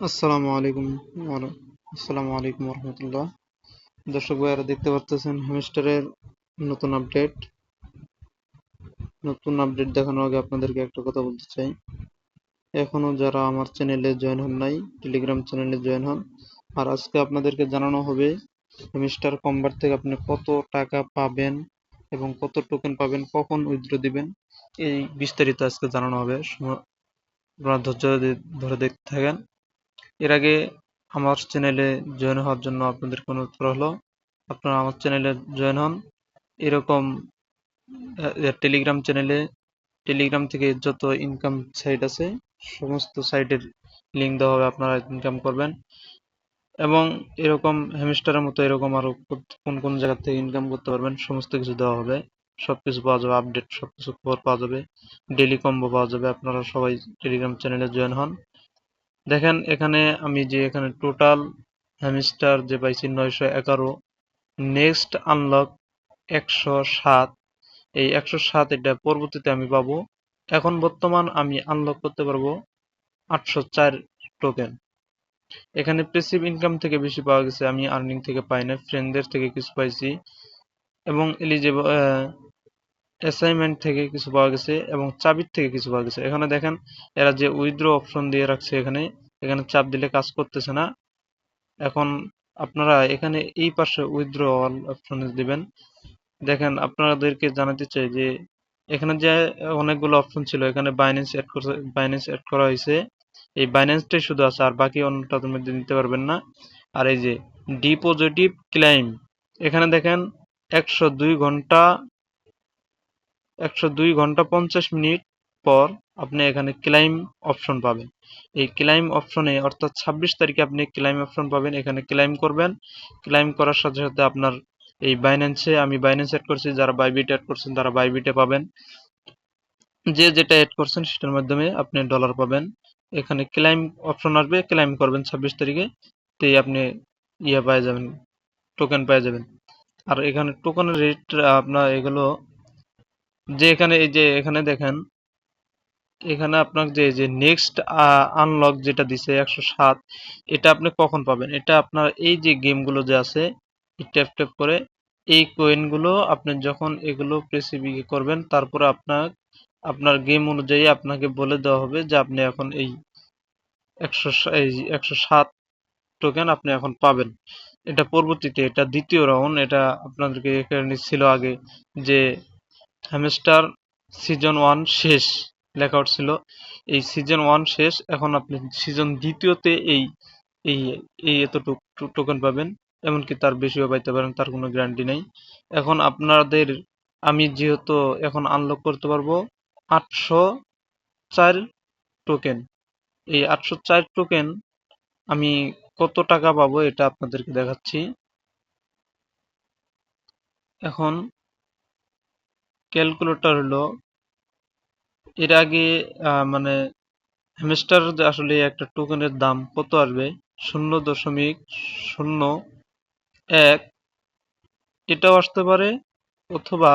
আসসালামু আলাইকুম আসসালামু আলাইকুম রহমতুল্লাহ দর্শক ভাইয়ারা, দেখতে পাচ্ছেন হ্যামস্টারের নতুন আপডেট। নতুন আপডেট দেখানোর আগে আপনাদেরকে একটা কথা বলতে চাই। যারা আমার জয়েন হন নাই, টেলিগ্রাম চ্যানেলে জয়েন হন, আর আজকে আপনাদেরকে জানানো হবে হ্যামস্টার কম্বার থেকে আপনি কত টাকা পাবেন এবং কত টোকেন পাবেন, কখন উইথড্র দিবেন, এই বিস্তারিত আজকে জানানো হবে। আপনারা ধৈর্য ধরে- ধরে দেখতে থাকেন। এর আগে আমার চ্যানেলে জয়েন হওয়ার জন্য আপনাদেরকে অনুরোধ করা হলো। আপনারা আমার চ্যানেলে জয়েন হন। এরকম টেলিগ্রাম চ্যানেলে টেলিগ্রাম থেকে যত ইনকাম সাইট আছে, সমস্ত সাইটের লিঙ্ক দেওয়া হবে, আপনারা ইনকাম করবেন। এবং এরকম হ্যামস্টারের মতো এরকম আরও কোত- কোন কোন জায়গা থেকে ইনকাম করতে পারবেন, সমস্ত কিছু দেওয়া হবে। সবকিছু পাওয়া যাবে আপডেট সবকিছু খবর পাওয়া যাবে। ডেলি কম্বো পাওয়া যাবে। আপনারা সবাই টেলিগ্রাম চ্যানেলে জয়েন হন। দেখেন, এখানে আমি যে এখানে টোটাল হ্যামিস্টার যে পাইছি নয়শো এগারো নেক্সট আনলক একশো সাত। এই একশো সাত এটা পরবর্তীতে আমি পাবো। এখন বর্তমান আমি আনলক করতে পারব আটশো চার টোকেন এখানে প্রেসিভ ইনকাম থেকে বেশি পাওয়া গেছে, আমি আর্নিং থেকে পাই না ফ্রেন্ডদের থেকে কিছু পাইছি। এবং এলিজেবল অ্যাসাইনমেন্ট থেকে কিছু পাওয়া গেছে এবং চাবির থেকে কিছু পাওয়া গেছে। এখানে দেখেন, এরা যে উইথড্র অপশন দিয়ে রাখছে এখানে এখানে চাপ দিলে কাজ করতেছে না। এখন আপনারা এখানে এই পাশে উইথড্র অল অপশনে দিবেন। দেখেন, আপনাদেরকে জানাতে চাই যে, এখানে যে অনেকগুলো অপশন ছিল, এখানে বাইন্যান্স অ্যাড করছে বাইন্যান্স অ্যাড করা হয়েছে। এই বাইন্যান্সটাই শুধু আছে, আর বাকি অন্যটার মধ্যে নিতে পারবেন না। আর এই যে ডিপোজিটিভ ক্লাইম এখানে দেখেন, একশো দুই ঘণ্টা একশো দুই ঘণ্টা পঞ্চাশ মিনিট পর আপনি এখানে ক্লাইম অপশন পাবেন। এই ক্লাইম অপশনে অর্থাৎ ছাব্বিশ তারিখে আপনি ক্লাইম অপশন পাবেন, এখানে ক্লাইম করবেন। ক্লাইম করার সাথে সাথে আপনার এই বাইন্যান্সে আমি বাইন্যান্স অ্যাড করছি, যারা বাইবিট অ্যাড করছেন তারা বাইবিটে পাবেন। যে যেটা অ্যাড করছেন সেটার মাধ্যমে আপনি ডলার পাবেন। এখানে ক্লাইম অপশন আসবে ক্লাইম করবেন ছাব্বিশ তারিখে তেই আপনি ইয়ে পেয়ে যাবেন টোকেন পেয়ে যাবেন। আর এখানে টোকেনের রেট আপনার এগুলো যে এখানে, এই যে এখানে দেখেন, এখানে আপনার যে যে নেক্সট আনলক যেটা দিছে একশো সাত, এটা আপনি কখন পাবেন? এটা আপনার এই যে গেমগুলো যে আছে ট্যাপ ট্যাপ করে এই কয়েনগুলো আপনি যখন এগুলো প্রেসিবি করবেন, তারপরে আপনার আপনার গেম অনুযায়ী আপনাকে বলে দেওয়া হবে যে আপনি এখন এই একশো এই একশো সাত টোকেন আপনি এখন পাবেন। এটা পরবর্তীতে, এটা দ্বিতীয় রাউন্ড এটা আপনাদেরকে এখানে ছিল আগে যে হ্যামস্টার সিজন ওয়ান শেষ লেখা ছিল। এই সিজন ওয়ান শেষ, এখন আপনি সিজন দ্বিতীয়তে এই এই এই এতটুকু টোকেন পাবেন, এমনকি তার বেশিও পাইতে পারেন, তার কোনো গ্যারান্টি নেই। এখন আপনাদের, আমি যেহেতু এখন আনলক করতে পারব, আটশো চার টোকেন। এই আটশো চার টোকেন আমি কত টাকা পাবো এটা আপনাদেরকে দেখাচ্ছি। এখন ক্যালকুলেটর হলো, এর আগে মানে হ্যামস্টার আসলে একটা টোকেনের দাম কত আসবে? শূন্য দশমিক শূন্য এক। এটাও আসতে পারে অথবা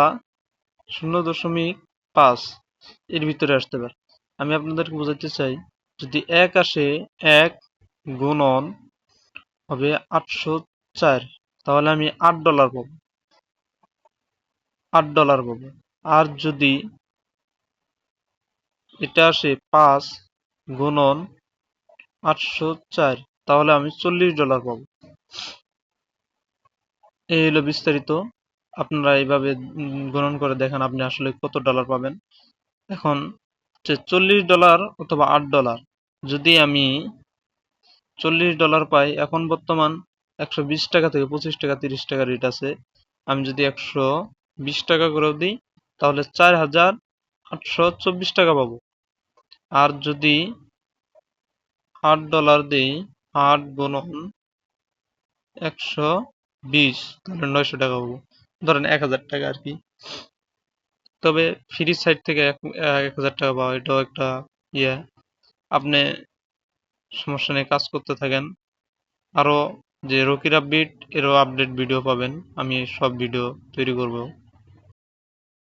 শূন্য দশমিক পাঁচ। এর ভিতরে আসতে পারে। আমি আপনাদেরকে বোঝাতে চাই, যদি এক আসে এক গুণন হবে আটশো চার, তাহলে আমি আট ডলার পাবো। আট ডলার পাবো। আর যদি এটা আসে পাঁচ গুণন আটশো চার, তাহলে আমি চল্লিশ ডলার পাবো। এই হলো বিস্তারিত। আপনারা এইভাবে গণন করে দেখেন আপনি আসলে কত ডলার পাবেন। এখন চল্লিশ ডলার অথবা আট ডলার, যদি আমি চল্লিশ ডলার পাই, এখন বর্তমান একশো বিশ টাকা থেকে পঁচিশ টাকা, তিরিশ টাকা রেট আছে। আমি যদি একশো বিশ টাকা করেও দিই তাহলে চার হাজার আটশো চব্বিশ টাকা পাবো। আর যদি আট ডলার দিই, আট গুণন একশো বিশ, তাহলে নয়শো টাকা পাবো। ধরেন এক হাজার টাকা আর কি। তবে ফ্রি সাইট থেকে এক হাজার টাকা পাওয়া, এটাও একটা ইয়ে। আপনি সমস্যা নিয়ে কাজ করতে থাকেন। আরও যে রকির আপডেট এরও আপডেট ভিডিও পাবেন। আমি সব ভিডিও তৈরি করব।